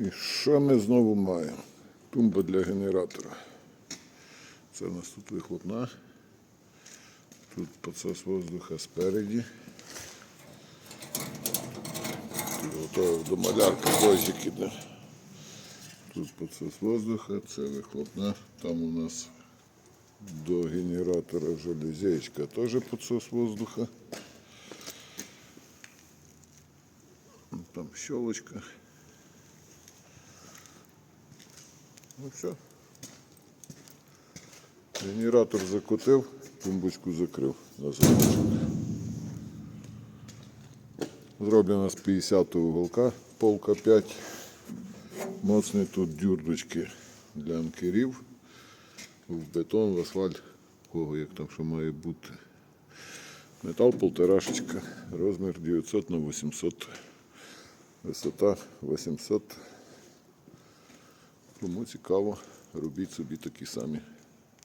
І що ми знову маємо? Тумба для генератора. Це у нас тут вихлопна. Тут підсос воздуха спереді. Тут готовий до малярки дощик іде. Тут підсос воздуха, це вихлопна. Там у нас до генератора железячка теж підсос воздуха. Там щелочка. Ну все. Генератор закотив, тумбочку закрив на замочок. Зроблено з 50 уголка, полка 5. Моцні тут дюрдочки для анкерів. В бетон, в асфальт, кого як там що має бути. Метал полторашечка, розмір 900 на 800, висота 800. Кому цікаво, робіть собі такі самі